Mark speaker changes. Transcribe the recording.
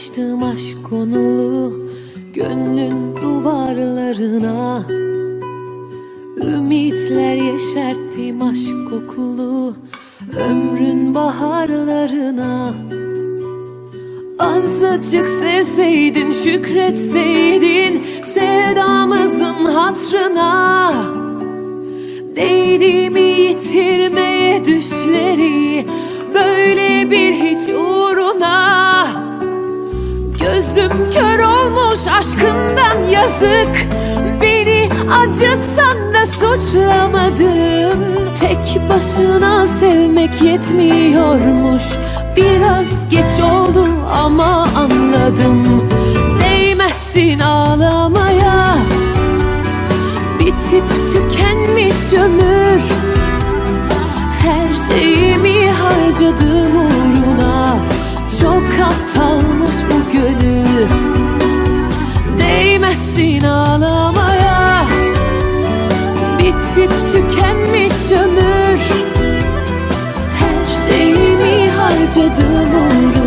Speaker 1: Açtım aşk konulu Gönlün duvarlarına. Ümitler yeşerttim aşk kokulu Ömrün baharlarına. Azıcık sevseydin şükretseydin Sevdamızın hatrına. Değdiğimi yitirmeye düşleri Böyle bir Gözüm kör olmuş aşkından yazık. Beni acıtsan da suçlamadın Tek başına sevmek yetmiyormuş. Biraz geç oldu ama anladım. Değmezsin ağlamaya. Bitip tükenmiş ömür. Her şeyimi harcadım uğruna gönül Değmezsin ağlamaya. Bitip tükenmiş ömür. Her şeyimi harcadım uğruna